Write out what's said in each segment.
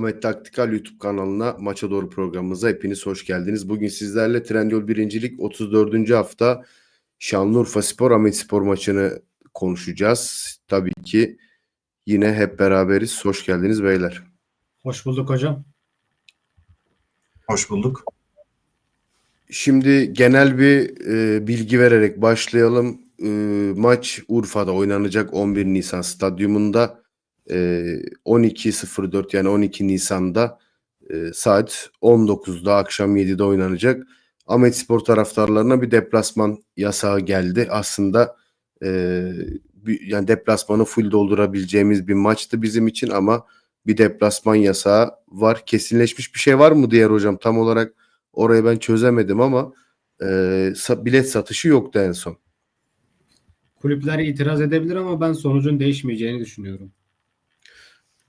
Ahmet Taktikal YouTube kanalına Maça Doğru programımıza hepiniz hoş geldiniz. Bugün sizlerle Trendyol 1. Lig 34. hafta Şanlıurfa Spor Ahmet Spor maçını konuşacağız. Tabii ki yine hep beraberiz. Hoş geldiniz beyler. Hoş bulduk hocam. Hoş bulduk. Şimdi genel bir e, bilgi vererek başlayalım. E, maç Urfa'da oynanacak 11 Nisan stadyumunda e, 12.04 yani 12 Nisan'da e, saat 19'da akşam 7'de oynanacak. Ahmet Spor taraftarlarına bir deplasman yasağı geldi. Aslında e, bir, yani deplasmanı full doldurabileceğimiz bir maçtı bizim için ama bir deplasman yasağı var. Kesinleşmiş bir şey var mı diğer hocam? Tam olarak orayı ben çözemedim ama e, bilet satışı yoktu en son. Kulüpler itiraz edebilir ama ben sonucun değişmeyeceğini düşünüyorum.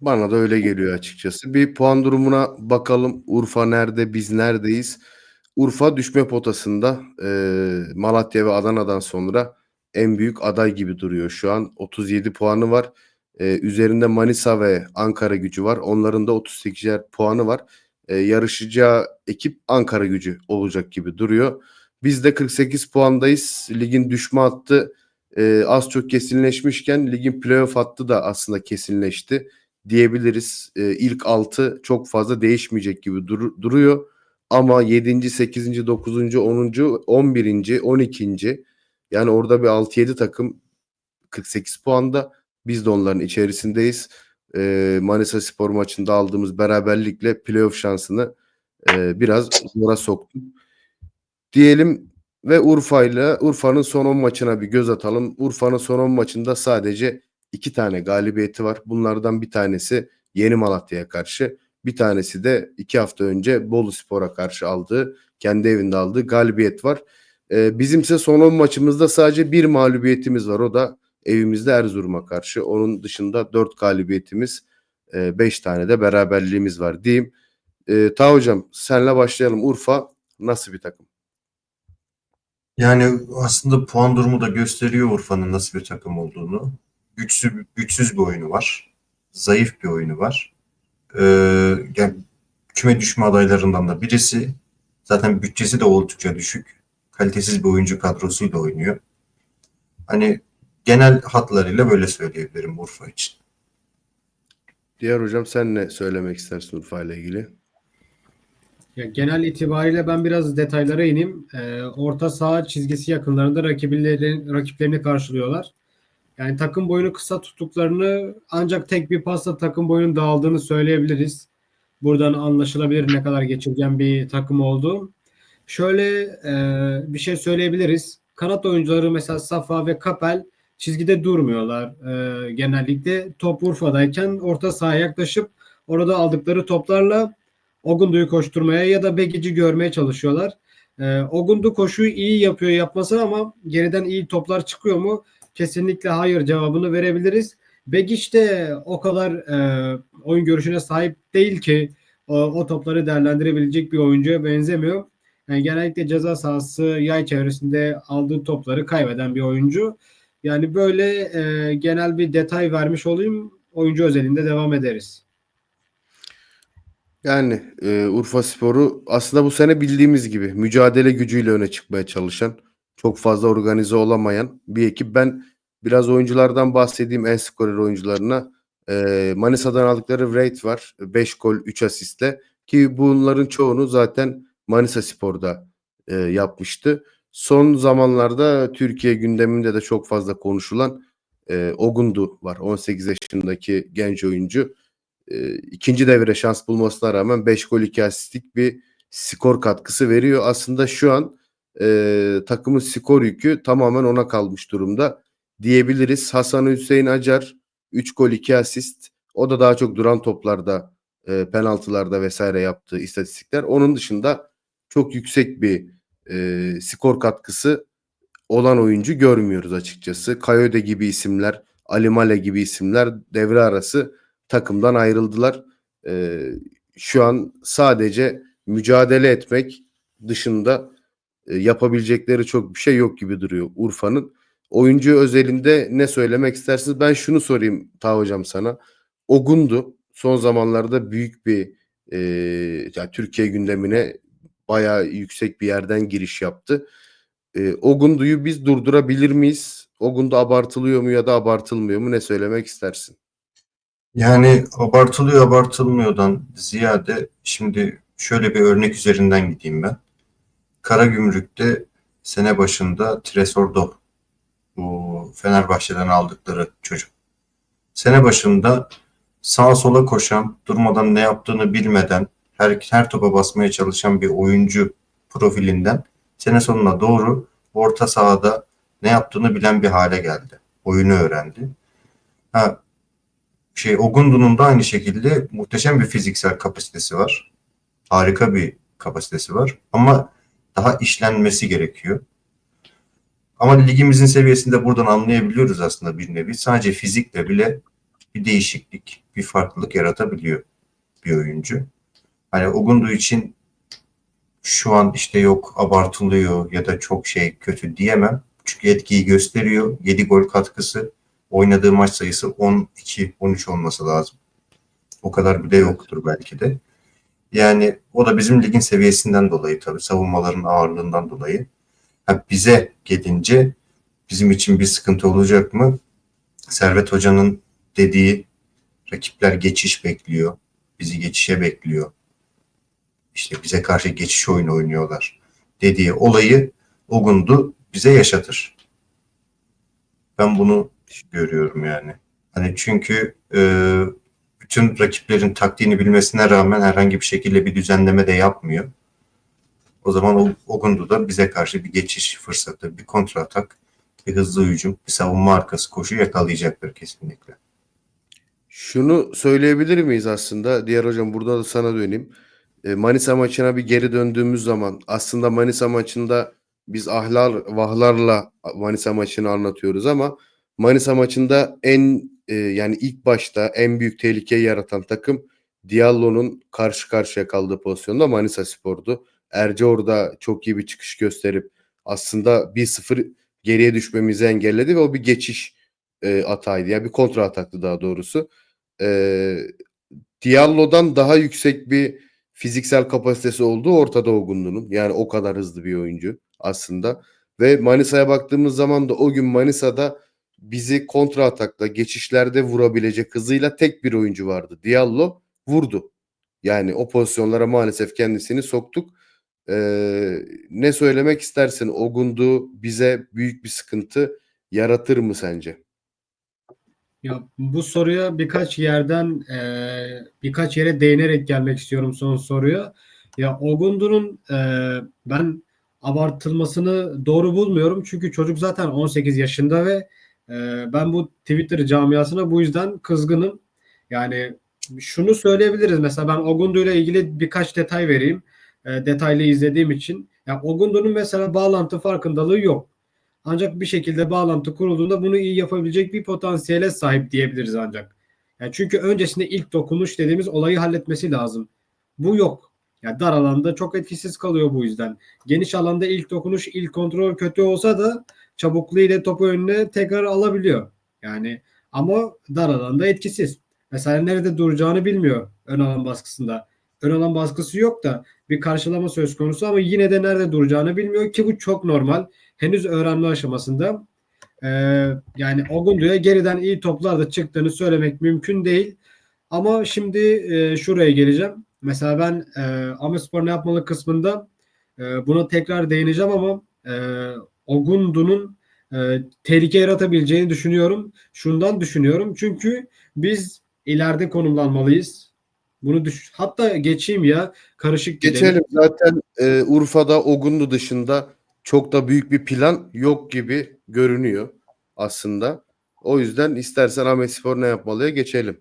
Bana da öyle geliyor açıkçası. Bir puan durumuna bakalım. Urfa nerede, biz neredeyiz? Urfa düşme potasında. Ee, Malatya ve Adana'dan sonra en büyük aday gibi duruyor şu an. 37 puanı var. Ee, üzerinde Manisa ve Ankara gücü var. Onların da 38'er puanı var. Ee, yarışacağı ekip Ankara gücü olacak gibi duruyor. Biz de 48 puandayız. Ligin düşme hattı e, az çok kesinleşmişken ligin playoff hattı da aslında kesinleşti diyebiliriz. E, ilk 6 çok fazla değişmeyecek gibi dur- duruyor. Ama 7. 8. 9. 10. 11. 12. yani orada bir 6-7 takım 48 puanda. Biz de onların içerisindeyiz. E, Manisa Spor maçında aldığımız beraberlikle playoff şansını e, biraz zora soktuk. Diyelim ve Urfa'yla Urfa'nın son 10 maçına bir göz atalım. Urfa'nın son 10 maçında sadece iki tane galibiyeti var. Bunlardan bir tanesi Yeni Malatya'ya karşı. Bir tanesi de iki hafta önce Bolu Spor'a karşı aldığı, kendi evinde aldığı galibiyet var. Ee, bizimse son 10 maçımızda sadece bir mağlubiyetimiz var. O da evimizde Erzurum'a karşı. Onun dışında 4 galibiyetimiz, 5 tane de beraberliğimiz var diyeyim. Ee, Ta hocam senle başlayalım. Urfa nasıl bir takım? Yani aslında puan durumu da gösteriyor Urfa'nın nasıl bir takım olduğunu. Güçsüz, güçsüz bir oyunu var. Zayıf bir oyunu var. Ee, yani küme düşme adaylarından da birisi. Zaten bütçesi de oldukça düşük. Kalitesiz bir oyuncu kadrosuyla oynuyor. Hani genel hatlarıyla böyle söyleyebilirim Urfa için. Diğer hocam sen ne söylemek istersin Urfa ile ilgili? Ya genel itibariyle ben biraz detaylara ineyim. Ee, orta saha çizgisi yakınlarında rakiplerini, rakiplerini karşılıyorlar. Yani takım boyunu kısa tuttuklarını ancak tek bir pasla takım boyunun dağıldığını söyleyebiliriz. Buradan anlaşılabilir ne kadar geçirgen bir takım olduğu. Şöyle e, bir şey söyleyebiliriz. Kanat oyuncuları mesela Safa ve Kapel çizgide durmuyorlar. E, genellikle top Urfa'dayken orta sahaya yaklaşıp orada aldıkları toplarla Ogundu'yu koşturmaya ya da Begici görmeye çalışıyorlar. E, Ogundu koşuyu iyi yapıyor yapması ama geriden iyi toplar çıkıyor mu? Kesinlikle hayır cevabını verebiliriz. Begiç de o kadar e, oyun görüşüne sahip değil ki o, o topları değerlendirebilecek bir oyuncuya benzemiyor. Yani genellikle ceza sahası yay çevresinde aldığı topları kaybeden bir oyuncu. Yani böyle e, genel bir detay vermiş olayım. Oyuncu özelinde devam ederiz. Yani e, Urfa Sporu aslında bu sene bildiğimiz gibi mücadele gücüyle öne çıkmaya çalışan, çok fazla organize olamayan bir ekip. Ben biraz oyunculardan bahsedeyim en skorer oyuncularına. Manisa'dan aldıkları rate var. 5 gol 3 asistle ki bunların çoğunu zaten Manisa Spor'da yapmıştı. Son zamanlarda Türkiye gündeminde de çok fazla konuşulan Ogundu var. 18 yaşındaki genç oyuncu. İkinci devre şans bulmasına rağmen 5 gol 2 asistlik bir skor katkısı veriyor. Aslında şu an e, takımın skor yükü tamamen ona kalmış durumda diyebiliriz. Hasan Hüseyin Acar 3 gol 2 asist. O da daha çok duran toplarda, e, penaltılarda vesaire yaptığı istatistikler. Onun dışında çok yüksek bir e, skor katkısı olan oyuncu görmüyoruz açıkçası. Kayode gibi isimler, Ali Male gibi isimler devre arası takımdan ayrıldılar. E, şu an sadece mücadele etmek dışında e, yapabilecekleri çok bir şey yok gibi duruyor Urfa'nın. Oyuncu özelinde ne söylemek istersiniz? Ben şunu sorayım Ta hocam sana. Ogundu son zamanlarda büyük bir e, yani Türkiye gündemine bayağı yüksek bir yerden giriş yaptı. E, Ogundu'yu biz durdurabilir miyiz? Ogundu abartılıyor mu ya da abartılmıyor mu? Ne söylemek istersin? Yani abartılıyor abartılmıyordan ziyade şimdi şöyle bir örnek üzerinden gideyim ben. Karagümrük'te sene başında Tresordo bu Fenerbahçe'den aldıkları çocuk. Sene başında sağa sola koşan, durmadan ne yaptığını bilmeden her, her topa basmaya çalışan bir oyuncu profilinden sene sonuna doğru orta sahada ne yaptığını bilen bir hale geldi. Oyunu öğrendi. Ha, şey Ogundu'nun da aynı şekilde muhteşem bir fiziksel kapasitesi var. Harika bir kapasitesi var ama daha işlenmesi gerekiyor. Ama ligimizin seviyesinde buradan anlayabiliyoruz aslında bir nevi. Sadece fizikle bile bir değişiklik, bir farklılık yaratabiliyor bir oyuncu. Hani Ogundu için şu an işte yok abartılıyor ya da çok şey kötü diyemem. Çünkü etkiyi gösteriyor. 7 gol katkısı oynadığı maç sayısı 12-13 olması lazım. O kadar bile yoktur belki de. Yani o da bizim ligin seviyesinden dolayı tabii savunmaların ağırlığından dolayı. Ha, bize gelince bizim için bir sıkıntı olacak mı? Servet Hoca'nın dediği rakipler geçiş bekliyor. Bizi geçişe bekliyor. İşte bize karşı geçiş oyunu oynuyorlar dediği olayı Ogundu bize yaşatır. Ben bunu görüyorum yani. Hani çünkü e, bütün rakiplerin taktiğini bilmesine rağmen herhangi bir şekilde bir düzenleme de yapmıyor. O zaman o, Ogundu da bize karşı bir geçiş fırsatı, bir kontra atak, bir hızlı hücum, bir savunma arkası koşu yakalayacaktır kesinlikle. Şunu söyleyebilir miyiz aslında? Diğer hocam burada da sana döneyim. E, Manisa maçına bir geri döndüğümüz zaman aslında Manisa maçında biz ahlar vahlarla Manisa maçını anlatıyoruz ama Manisa maçında en e, yani ilk başta en büyük tehlikeyi yaratan takım Diallo'nun karşı karşıya kaldığı pozisyonda Manisa Spor'du. Erce orada çok iyi bir çıkış gösterip aslında 1-0 geriye düşmemizi engelledi ve o bir geçiş e, ataydı. Yani bir kontra ataktı daha doğrusu. E, Diallo'dan daha yüksek bir fiziksel kapasitesi olduğu ortada Ogunlu'nun. Yani o kadar hızlı bir oyuncu aslında. Ve Manisa'ya baktığımız zaman da o gün Manisa'da bizi kontra atakla geçişlerde vurabilecek hızıyla tek bir oyuncu vardı. Diallo vurdu. Yani o pozisyonlara maalesef kendisini soktuk. Ee, ne söylemek istersin? Ogundu bize büyük bir sıkıntı yaratır mı sence? Ya bu soruya birkaç yerden eee, birkaç yere değinerek gelmek istiyorum son soruya. Ya Ogundu'nun eee, ben abartılmasını doğru bulmuyorum. Çünkü çocuk zaten 18 yaşında ve eee, ben bu Twitter camiasına bu yüzden kızgınım. Yani şunu söyleyebiliriz. Mesela ben Ogundu ile ilgili birkaç detay vereyim. Eee, detaylı izlediğim için. Ya Ogundu'nun mesela bağlantı farkındalığı yok. Ancak bir şekilde bağlantı kurulduğunda bunu iyi yapabilecek bir potansiyele sahip diyebiliriz ancak. Yani çünkü öncesinde ilk dokunuş dediğimiz olayı halletmesi lazım. Bu yok. Yani dar alanda çok etkisiz kalıyor bu yüzden. Geniş alanda ilk dokunuş, ilk kontrol kötü olsa da çabukluğu ile topu önüne tekrar alabiliyor. Yani ama dar alanda etkisiz. Mesela nerede duracağını bilmiyor ön alan baskısında. Ön alan baskısı yok da bir karşılama söz konusu ama yine de nerede duracağını bilmiyor ki bu çok normal henüz öğrenme aşamasında. Ee, yani Ogundu'ya geriden iyi toplar da çıktığını söylemek mümkün değil. Ama şimdi e, şuraya geleceğim. Mesela ben e, Ahmetspor ne yapmalı kısmında e, buna tekrar değineceğim ama e, Ogundu'nun e, tehlike yaratabileceğini düşünüyorum. Şundan düşünüyorum. Çünkü biz ileride konumlanmalıyız. Bunu düş hatta geçeyim ya karışık gidelim. Geçelim. Zaten e, Urfa'da Ogundu dışında çok da büyük bir plan yok gibi görünüyor aslında. O yüzden istersen Ahmetspor ne yapmalıya geçelim.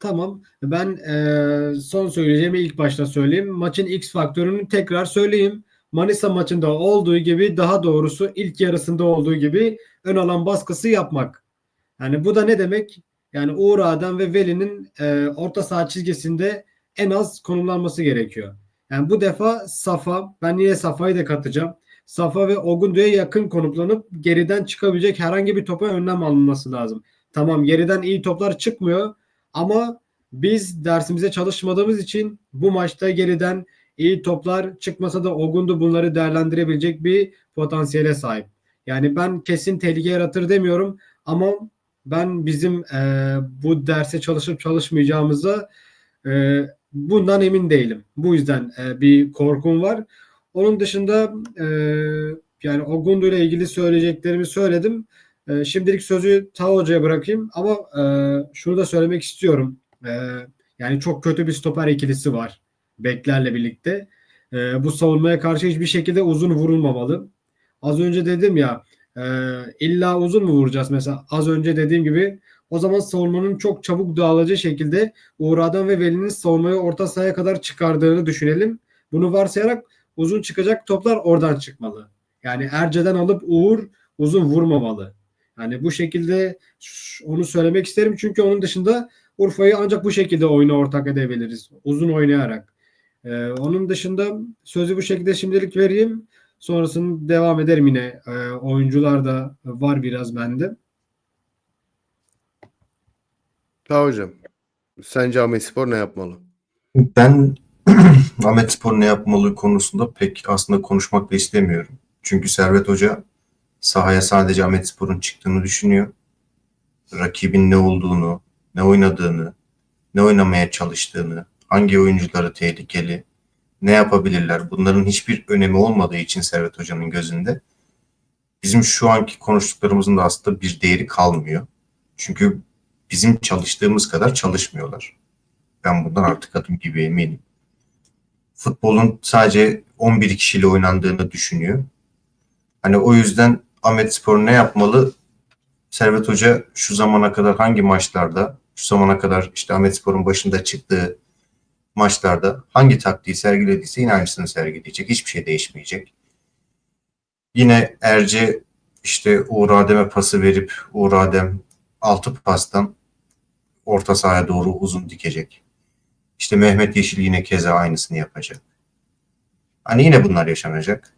Tamam. Ben eee, son söyleyeceğimi ilk başta söyleyeyim. Maçın X faktörünü tekrar söyleyeyim. Manisa maçında olduğu gibi daha doğrusu ilk yarısında olduğu gibi ön alan baskısı yapmak. Yani bu da ne demek? Yani Uğur Adem ve Veli'nin eee, orta saha çizgisinde en az konumlanması gerekiyor. Yani bu defa Safa, ben yine Safa'yı da katacağım. Safa ve Ogundu'ya yakın konumlanıp geriden çıkabilecek herhangi bir topa önlem alınması lazım. Tamam geriden iyi toplar çıkmıyor ama biz dersimize çalışmadığımız için bu maçta geriden iyi toplar çıkmasa da Ogundu bunları değerlendirebilecek bir potansiyele sahip. Yani ben kesin tehlike yaratır demiyorum ama ben bizim e, bu derse çalışıp çalışmayacağımıza e, bundan emin değilim. Bu yüzden e, bir korkum var. Onun dışında e, yani Ogundu ile ilgili söyleyeceklerimi söyledim. E, şimdilik sözü Ta Hoca'ya bırakayım ama e, şunu da söylemek istiyorum. E, yani çok kötü bir stoper ikilisi var beklerle birlikte. E, bu savunmaya karşı hiçbir şekilde uzun vurulmamalı. Az önce dedim ya e, illa uzun mu vuracağız mesela az önce dediğim gibi o zaman savunmanın çok çabuk dağılacağı şekilde Uğur Adem ve Veli'nin savunmayı orta sahaya kadar çıkardığını düşünelim. Bunu varsayarak uzun çıkacak toplar oradan çıkmalı. Yani Erce'den alıp Uğur uzun vurmamalı. Yani bu şekilde onu söylemek isterim. Çünkü onun dışında Urfa'yı ancak bu şekilde oyuna ortak edebiliriz. Uzun oynayarak. Ee, onun dışında sözü bu şekilde şimdilik vereyim. Sonrasında devam ederim yine. Ee, oyuncular da var biraz bende. Ta hocam. Sence Ahmetspor ne yapmalı? Ben Ahmet Spor ne yapmalı konusunda pek aslında konuşmak da istemiyorum. Çünkü Servet Hoca sahaya sadece Ahmet Spor'un çıktığını düşünüyor. Rakibin ne olduğunu, ne oynadığını, ne oynamaya çalıştığını, hangi oyuncuları tehlikeli, ne yapabilirler bunların hiçbir önemi olmadığı için Servet Hoca'nın gözünde bizim şu anki konuştuklarımızın da aslında bir değeri kalmıyor. Çünkü bizim çalıştığımız kadar çalışmıyorlar. Ben bundan artık adım gibi eminim. Futbolun sadece 11 kişiyle oynandığını düşünüyor. Hani o yüzden Ahmet Spor ne yapmalı? Servet Hoca şu zamana kadar hangi maçlarda, şu zamana kadar işte Ahmet Spor'un başında çıktığı maçlarda hangi taktiği sergilediyse yine aynısını sergileyecek. Hiçbir şey değişmeyecek. Yine Erce işte Uğur Adem'e pası verip Uğur Adem altı pastan orta sahaya doğru uzun dikecek. İşte Mehmet Yeşil yine keza aynısını yapacak. Hani yine bunlar yaşanacak.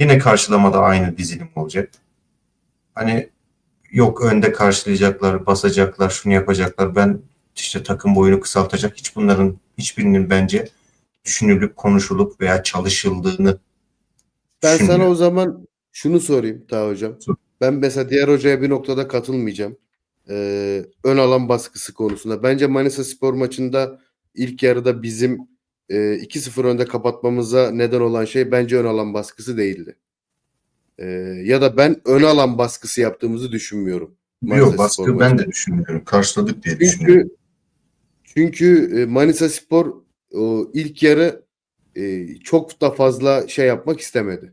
Yine karşılamada aynı dizilim olacak. Hani yok önde karşılayacaklar, basacaklar, şunu yapacaklar. Ben işte takım boyunu kısaltacak. Hiç bunların hiçbirinin bence düşünülüp konuşulup veya çalışıldığını Ben sana o zaman şunu sorayım Ta hocam. Sor. Ben mesela diğer hocaya bir noktada katılmayacağım. Ee, ön alan baskısı konusunda. Bence Manisa Spor maçında ilk yarıda bizim e, 2-0 önde kapatmamıza neden olan şey bence ön alan baskısı değildi. Ee, ya da ben ön alan baskısı yaptığımızı düşünmüyorum. Yok Spor baskı ben maçında. de düşünmüyorum. Karşıladık diye düşünüyorum. Çünkü çünkü e, Manisa Spor o ilk yarı e, çok da fazla şey yapmak istemedi.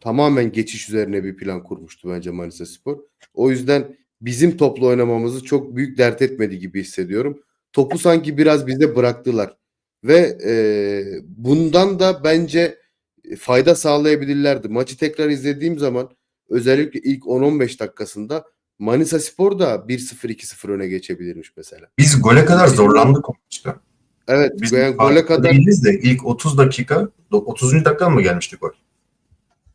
Tamamen geçiş üzerine bir plan kurmuştu bence Manisa Spor. O yüzden bizim toplu oynamamızı çok büyük dert etmedi gibi hissediyorum. Topu sanki biraz bize bıraktılar. Ve e, bundan da bence fayda sağlayabilirlerdi. Maçı tekrar izlediğim zaman özellikle ilk 10-15 dakikasında Manisa Spor da 1-0 2-0 öne geçebilirmiş mesela. Biz gole kadar zorlandık o maçta. Evet Biz yani gole kadar değiliz de ilk 30 dakika 30. dakika mı gelmişti gol?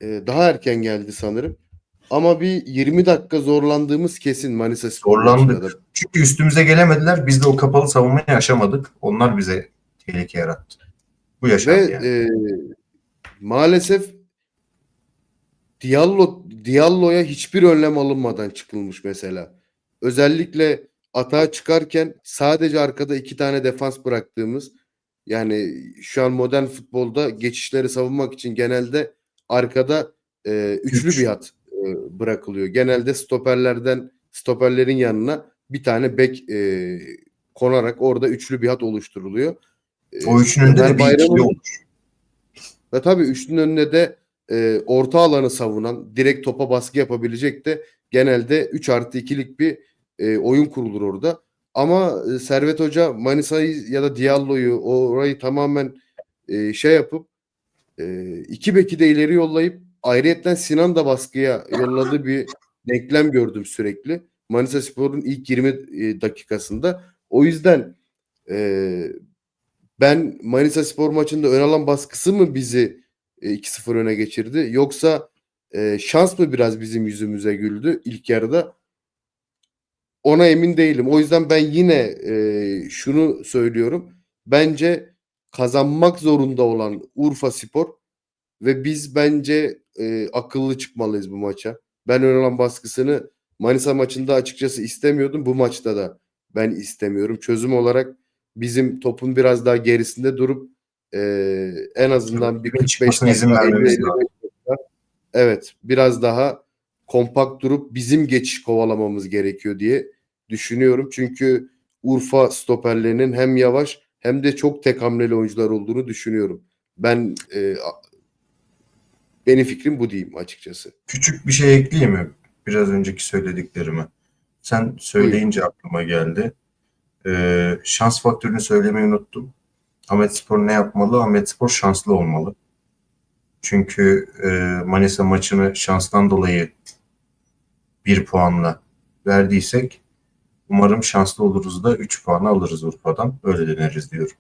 e, daha erken geldi sanırım. Ama bir 20 dakika zorlandığımız kesin Manisa Spor Zorlandık. Çünkü üstümüze gelemediler. Biz de o kapalı savunmayı yaşamadık. Onlar bize tehlike yarattı. Bu yaşandı Ve yani. e, maalesef Diallo Diallo'ya hiçbir önlem alınmadan çıkılmış mesela. Özellikle atağa çıkarken sadece arkada iki tane defans bıraktığımız yani şu an modern futbolda geçişleri savunmak için genelde arkada e, üçlü Üç. bir hat e, bırakılıyor. Genelde stoperlerden stoperlerin yanına bir tane bek e, konarak orada üçlü bir hat oluşturuluyor. E, o üçünün de bir ikili olur. ve tabii üçlünün önünde de e, orta alanı savunan, direkt topa baskı yapabilecek de genelde 3 artı 2'lik bir e, oyun kurulur orada. Ama e, Servet Hoca Manisa'yı ya da Diallo'yu orayı tamamen e, şey yapıp e, iki beki de ileri yollayıp ayrıyetten Sinan da baskıya yolladığı bir denklem gördüm sürekli. Manisa Spor'un ilk 20 e, dakikasında. O yüzden e, ben Manisa Spor maçında ön alan baskısı mı bizi e, 2-0 öne geçirdi yoksa e, şans mı biraz bizim yüzümüze güldü ilk yarıda? ona emin değilim. O yüzden ben yine e, şunu söylüyorum. Bence kazanmak zorunda olan Urfa Spor ve biz bence e, akıllı çıkmalıyız bu maça. Ben ön alan baskısını Manisa maçında açıkçası istemiyordum. Bu maçta da ben istemiyorum. Çözüm olarak bizim topun biraz daha gerisinde durup e, en azından bir Kimin 45 çıkmasına izin dakika, vermemiz 50 lazım. dakika, Evet, biraz daha kompakt durup bizim geçiş kovalamamız gerekiyor diye düşünüyorum. Çünkü Urfa stoperlerinin hem yavaş hem de çok tek hamleli oyuncular olduğunu düşünüyorum. Ben e, benim fikrim bu diyeyim açıkçası. Küçük bir şey ekleyeyim mi? Biraz önceki söylediklerimi. Sen söyleyince aklıma geldi. Ee, şans faktörünü söylemeyi unuttum. Ahmet Spor ne yapmalı? Ahmet Spor şanslı olmalı. Çünkü e, Manisa maçını şanstan dolayı bir puanla verdiysek umarım şanslı oluruz da 3 puanı alırız Urfa'dan. Öyle deneriz diyorum.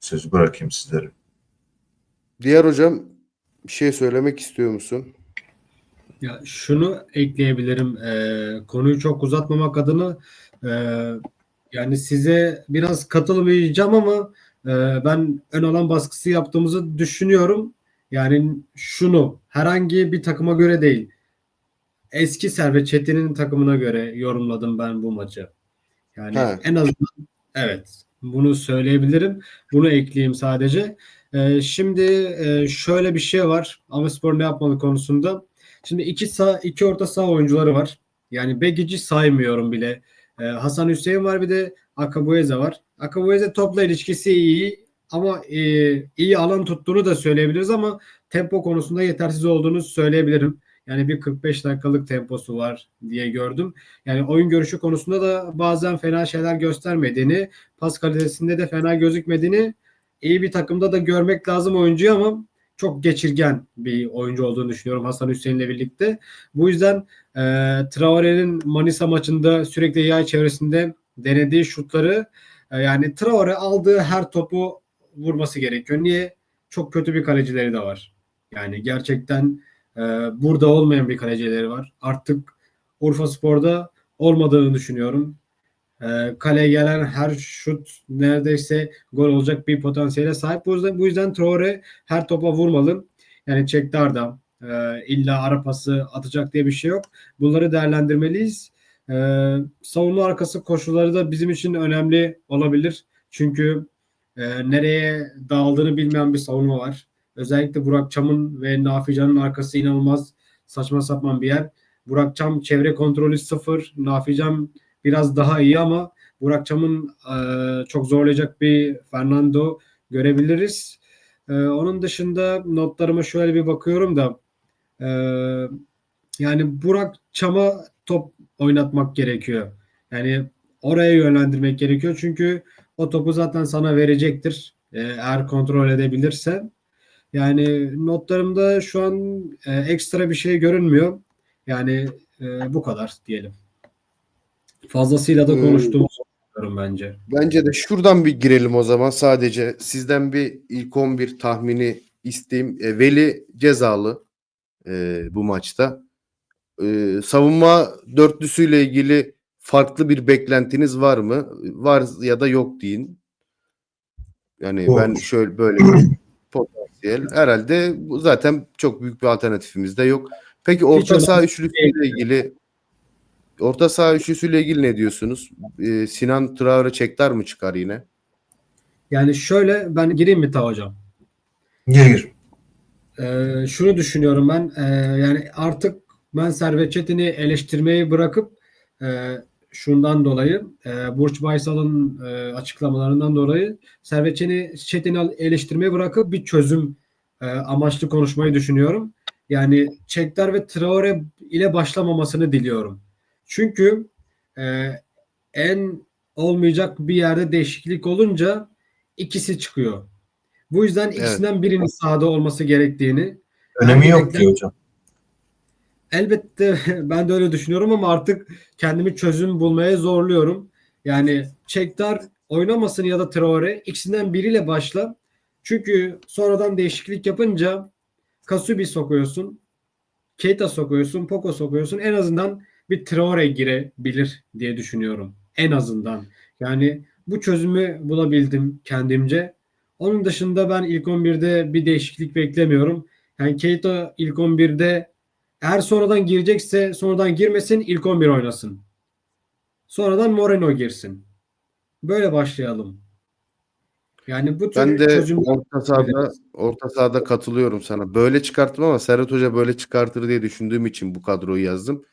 Sözü bırakayım sizlere. Diğer hocam bir şey söylemek istiyor musun? Ya şunu ekleyebilirim. Ee, konuyu çok uzatmamak adına e, yani size biraz katılmayacağım ama e, ben ön alan baskısı yaptığımızı düşünüyorum. Yani şunu herhangi bir takıma göre değil. Eski Servet Çetin'in takımına göre yorumladım ben bu maçı. Yani Ha. en azından evet bunu söyleyebilirim. Bunu ekleyeyim sadece. Ee, şimdi e, şöyle bir şey var. Amaspor ne yapmalı konusunda. Şimdi iki sağ, iki orta saha oyuncuları var. Yani Begici saymıyorum bile. Ee, Hasan Hüseyin var bir de Akabueze var. Akabueze topla ilişkisi iyi ama e, iyi alan tuttuğunu da söyleyebiliriz ama tempo konusunda yetersiz olduğunu söyleyebilirim. Yani bir 45 dakikalık temposu var diye gördüm. Yani oyun görüşü konusunda da bazen fena şeyler göstermediğini, pas kalitesinde de fena gözükmediğini iyi bir takımda da görmek lazım oyuncuyu ama çok geçirgen bir oyuncu olduğunu düşünüyorum Hasan Hüseyin'le birlikte. Bu yüzden e, Traore'nin Manisa maçında sürekli yay çevresinde denediği şutları e, yani Traore aldığı her topu vurması gerekiyor. Niye? Çok kötü bir kalecileri de var. Yani gerçekten e, burada olmayan bir kalecileri var. Artık Urfa Spor'da olmadığını düşünüyorum. E, kaleye gelen her şut neredeyse gol olacak bir potansiyele sahip. Bu yüzden, bu yüzden Traore her topa vurmalı. Yani Çektar da e, illa ara pası atacak diye bir şey yok. Bunları değerlendirmeliyiz. E, savunma arkası koşulları da bizim için önemli olabilir. Çünkü e, nereye dağıldığını bilmeyen bir savunma var. Özellikle Burak Çam'ın ve Nafi Can'ın arkası inanılmaz saçma sapan bir yer. Burak Çam çevre kontrolü sıfır. Nafi Can biraz daha iyi ama Burak Çam'ın e, çok zorlayacak bir Fernando görebiliriz. E, onun dışında notlarıma şöyle bir bakıyorum da e, yani Burak Çam'a top oynatmak gerekiyor. Yani oraya yönlendirmek gerekiyor. Çünkü o topu zaten sana verecektir. E, eğer kontrol edebilirse. Yani notlarımda şu an e, ekstra bir şey görünmüyor. Yani e, bu kadar diyelim. Fazlasıyla da Hmm. konuştuğumuzu düşünüyorum bence. Bence de şuradan bir girelim o zaman. Sadece sizden bir ilk 11 tahmini isteyeyim. E, Veli cezalı e, bu maçta. E, savunma dörtlüsüyle ilgili farklı bir beklentiniz var mı? Var ya da yok deyin. Yani Yok. ben şöyle böyle bir potansiyel. Herhalde bu zaten çok büyük bir alternatifimiz de yok. Peki orta saha üçlüsüyle ilgili orta saha üçlüsüyle ilgili ne diyorsunuz? E, Sinan Traore Çektar mı çıkar yine? Yani şöyle ben gireyim mi Ta hocam? Gir gir. Ee, şunu düşünüyorum ben ee, yani artık ben Servet Çetin'i eleştirmeyi bırakıp e, şundan dolayı e, Burç Baysal'ın e, açıklamalarından dolayı Servet Çetin'i Çetin'i eleştirmeyi bırakıp bir çözüm e, amaçlı konuşmayı düşünüyorum. Yani Çektar ve Traore ile başlamamasını diliyorum. Çünkü e, en olmayacak bir yerde değişiklik olunca ikisi çıkıyor. Bu yüzden Evet. ikisinden birinin sahada olması gerektiğini Önemi yok ki hocam. elbette ben de öyle düşünüyorum ama artık kendimi çözüm bulmaya zorluyorum. Yani Çektar oynamasın ya da Traore ikisinden biriyle başla. Çünkü sonradan değişiklik yapınca Kasubi sokuyorsun. Keita sokuyorsun. Poko sokuyorsun. En azından bir Traore girebilir diye düşünüyorum. En azından. Yani bu çözümü bulabildim kendimce. Onun dışında ben ilk 11'de bir değişiklik beklemiyorum. Yani Keita ilk 11'de eğer sonradan girecekse sonradan girmesin ilk 11 oynasın. Sonradan Moreno girsin. Böyle başlayalım. Yani bu tür Ben de çözümler orta sahada orta sahada katılıyorum sana. Böyle çıkarttım ama Serhat Hoca böyle çıkartır diye düşündüğüm için bu kadroyu yazdım.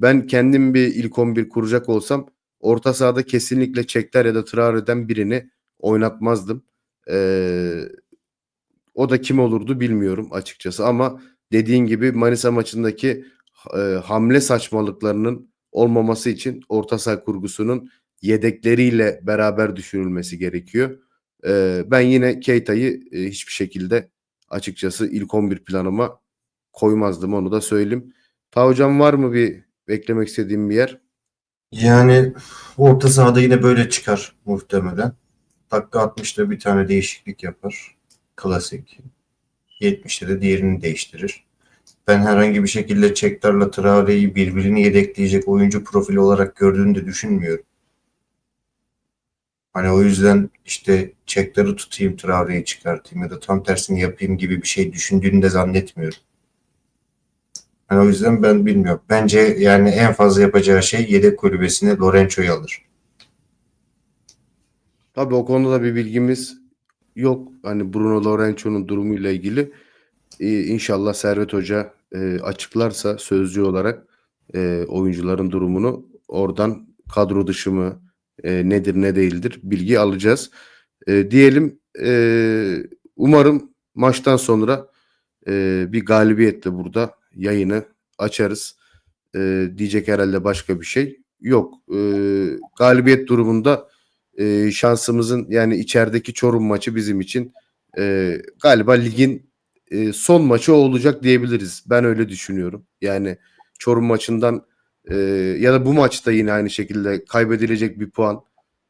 Ben kendim bir ilk 11 kuracak olsam orta sahada kesinlikle Çekler ya da Traore'den birini oynatmazdım. Ee, o da kim olurdu bilmiyorum açıkçası ama dediğin gibi Manisa maçındaki e, hamle saçmalıklarının olmaması için orta saha kurgusunun yedekleriyle beraber düşünülmesi gerekiyor. Ee, ben yine Keita'yı e, hiçbir şekilde açıkçası ilk 11 planıma koymazdım onu da söyleyeyim. Ta hocam var mı bir beklemek istediğim bir yer? Yani orta sahada yine böyle çıkar muhtemelen. Dakika 60'da bir tane değişiklik yapar. Klasik. 70'te de diğerini değiştirir. Ben herhangi bir şekilde Çektar'la Traore'yi birbirini yedekleyecek oyuncu profili olarak gördüğünü de düşünmüyorum. Hani o yüzden işte Çektar'ı tutayım, Traore'yi çıkartayım ya da tam tersini yapayım gibi bir şey düşündüğünü de zannetmiyorum. Hani o yüzden ben bilmiyorum. Bence yani en fazla yapacağı şey yedek kulübesine Lorenzo'yu alır. Tabii o konuda da bir bilgimiz yok. Hani Bruno Lorenzo'nun durumuyla ilgili Ee, inşallah Servet Hoca e, açıklarsa sözcü olarak e, oyuncuların durumunu oradan kadro dışı mı e, nedir ne değildir bilgi alacağız. E, diyelim e, umarım maçtan sonra e, bir galibiyetle burada yayını açarız. E, diyecek herhalde başka bir şey yok. E, galibiyet durumunda e, şansımızın yani içerideki Çorum maçı bizim için e, galiba ligin e, son maçı olacak diyebiliriz. Ben öyle düşünüyorum. Yani Çorum maçından e, ya da bu maçta yine aynı şekilde kaybedilecek bir puan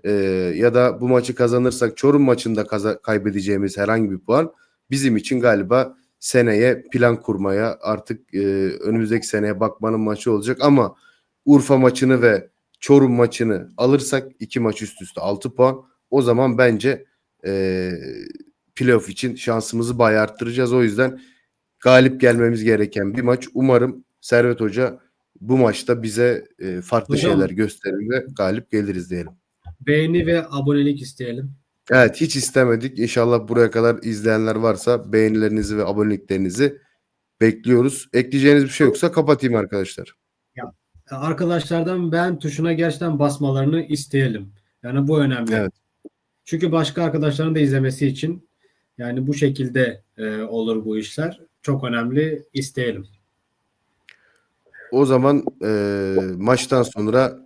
e, ya da bu maçı kazanırsak Çorum maçında kaza- kaybedeceğimiz herhangi bir puan bizim için galiba seneye plan kurmaya artık e, önümüzdeki seneye bakmanın maçı olacak ama Urfa maçını ve Çorum maçını alırsak iki maç üst üste 6 puan o zaman bence e, playoff için şansımızı bayağı arttıracağız. O yüzden galip gelmemiz gereken bir maç. Umarım Servet Hoca bu maçta bize e, farklı Hocam- şeyler gösterir ve galip geliriz diyelim. beğeni ve abonelik isteyelim. Evet hiç istemedik. İnşallah buraya kadar izleyenler varsa beğenilerinizi ve aboneliklerinizi bekliyoruz. Ekleyeceğiniz bir şey yoksa kapatayım arkadaşlar. Arkadaşlardan beğen tuşuna gerçekten basmalarını isteyelim. Yani bu önemli. Evet. Çünkü başka arkadaşların da izlemesi için yani bu şekilde e, olur bu işler. Çok önemli. isteyelim. O zaman e, maçtan sonra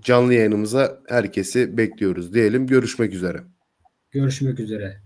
canlı yayınımıza herkesi bekliyoruz diyelim. Görüşmek üzere. Görüşmek üzere.